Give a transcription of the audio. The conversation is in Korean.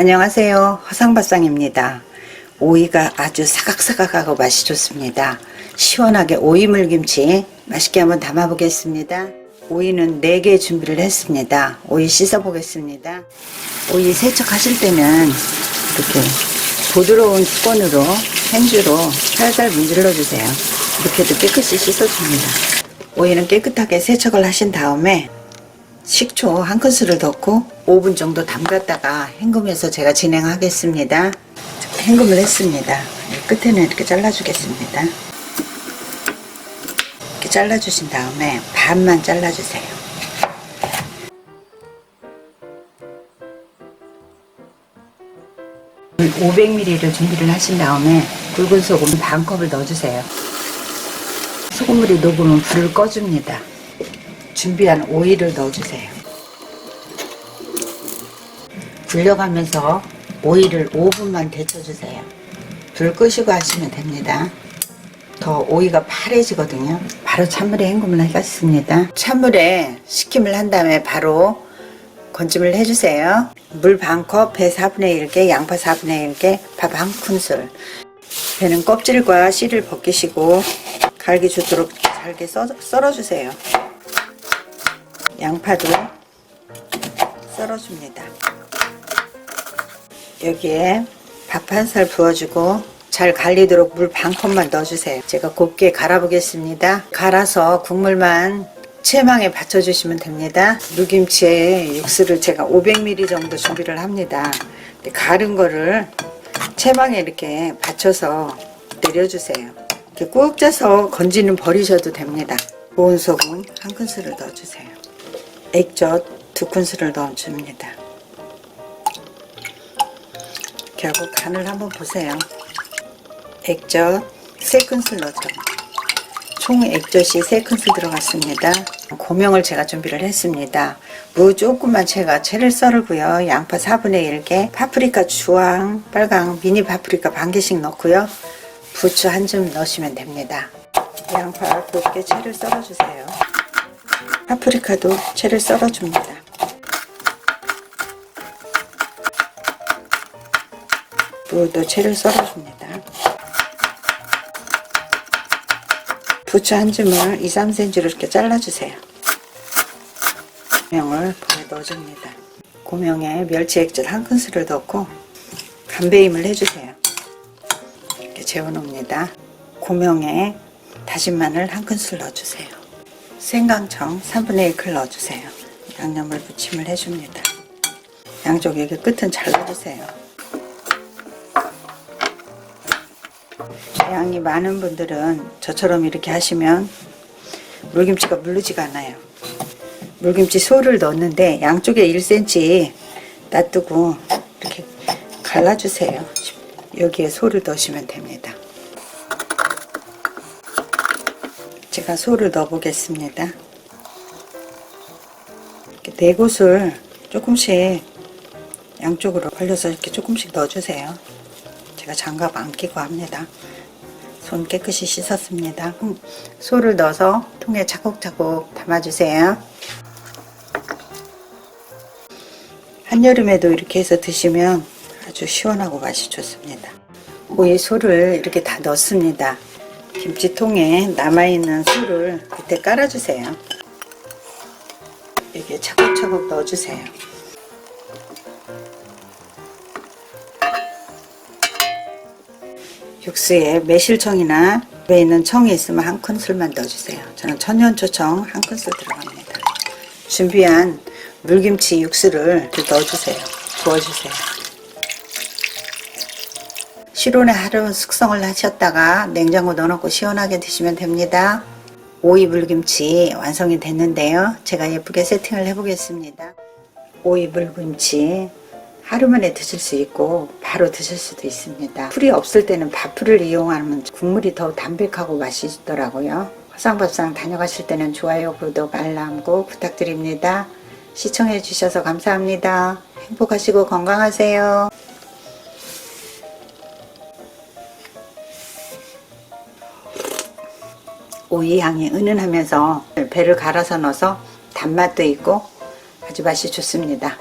안녕하세요. 화상밥상입니다. 오이가 아주 사각사각하고 맛이 좋습니다. 시원하게 오이 물김치 맛있게 한번 담아 보겠습니다. 오이는 4개 준비를 했습니다. 오이 씻어 보겠습니다. 오이 세척하실 때는 이렇게 부드러운 수건으로 행주로 살살 문질러 주세요. 이렇게도 깨끗이 씻어줍니다. 오이는 깨끗하게 세척을 하신 다음에 식초 한 큰술을 넣고 5분 정도 담갔다가 헹굼해서 제가 진행하겠습니다. 헹굼을 했습니다. 끝에는 이렇게 잘라주겠습니다. 이렇게 잘라주신 다음에 반만 잘라주세요. 물 500ml를 준비를 하신 다음에 굵은 소금 반 컵을 넣어주세요. 소금물이 녹으면 불을 꺼줍니다. 준비한 오이를 넣어주세요. 불려가면서 오이를 5분만 데쳐주세요. 불 끄시고 하시면 됩니다. 더 오이가 파래지거든요. 바로 찬물에 헹굼을 하겠습니다. 찬물에 식힘을 한 다음에 바로 건짐을 해주세요. 물 반 컵, 배 4분의 1개, 양파 4분의 1개, 밥 한 큰술. 배는 껍질과 씨를 벗기시고 갈기 주도록 잘게 썰, 썰어주세요. 양파도 썰어줍니다. 여기에 밥 한 살 부어주고 잘 갈리도록 물 반 컵만 넣어주세요. 제가 곱게 갈아보겠습니다. 갈아서 국물만 체망에 받쳐주시면 됩니다. 물김치에 육수를 제가 500ml 정도 준비를 합니다. 갈은 거를 체망에 이렇게 받쳐서 내려주세요. 이렇게 꾹 짜서 건지는 버리셔도 됩니다. 고운 소금 한 큰술을 넣어주세요. 액젓 두 큰술을 넣어줍니다. 하고 간을 한번 보세요. 액젓 세 큰술 넣죠. 총 액젓이 세 큰술 들어갔습니다. 고명을 제가 준비를 했습니다. 무 조금만 제가 채를 썰고요. 양파 4분의 1개, 파프리카 주황, 빨강, 미니 파프리카 반 개씩 넣고요. 부추 한 줌 넣으시면 됩니다. 양파 곱게 채를 썰어주세요. 파프리카도 채를 썰어줍니다. 무도 채를 썰어줍니다. 부추 한 줌을 2, 3cm로 이렇게 잘라주세요. 고명을 불에 넣어줍니다. 고명에 멸치 액젓 한 큰술을 넣고 간배임을 해주세요. 이렇게 재워놓습니다. 고명에 다진 마늘 한 큰술 넣어주세요. 생강청 3분의 1클 넣어주세요. 양념을 무침을 해줍니다. 양쪽 여기 끝은 잘라주세요. 양이 많은 분들은 저처럼 이렇게 하시면 물김치가 물르지가 않아요. 물김치 소를 넣었는데 양쪽에 1cm 놔두고 이렇게 갈라주세요. 여기에 소를 넣으시면 됩니다. 제가 소를 넣어 보겠습니다. 이렇게 네 곳을 조금씩 양쪽으로 벌려서 이렇게 조금씩 넣어주세요. 제가 장갑 안 끼고 합니다. 손 깨끗이 씻었습니다. 음, 소를 넣어서 통에 차곡차곡 담아주세요. 한여름에도 이렇게 해서 드시면 아주 시원하고 맛이 좋습니다. 오이 소를 이렇게 다 넣습니다. 김치통에 남아있는 소를 그때 깔아주세요. 이렇게 차곡차곡 넣어주세요. 육수에 매실청이나 왜 있는 청이 있으면 한 큰술만 넣어주세요. 저는 천년초청 한 큰술 들어갑니다. 준비한 물김치 육수를 넣어주세요. 부어주세요. 실온에 하루 숙성을 하셨다가 냉장고 넣어놓고 시원하게 드시면 됩니다. 오이 물김치 완성이 됐는데요. 제가 예쁘게 세팅을 해보겠습니다. 오이 물김치 하루 만에 드실 수 있고 바로 드실 수도 있습니다. 풀이 없을 때는 밥풀을 이용하면 국물이 더 담백하고 맛있더라고요. 화상밥상 다녀가실 때는 좋아요, 구독, 알람 꼭 부탁드립니다. 시청해 주셔서 감사합니다. 행복하시고 건강하세요. 오이 향이 은은하면서 배를 갈아서 넣어서 단맛도 있고 아주 맛이 좋습니다.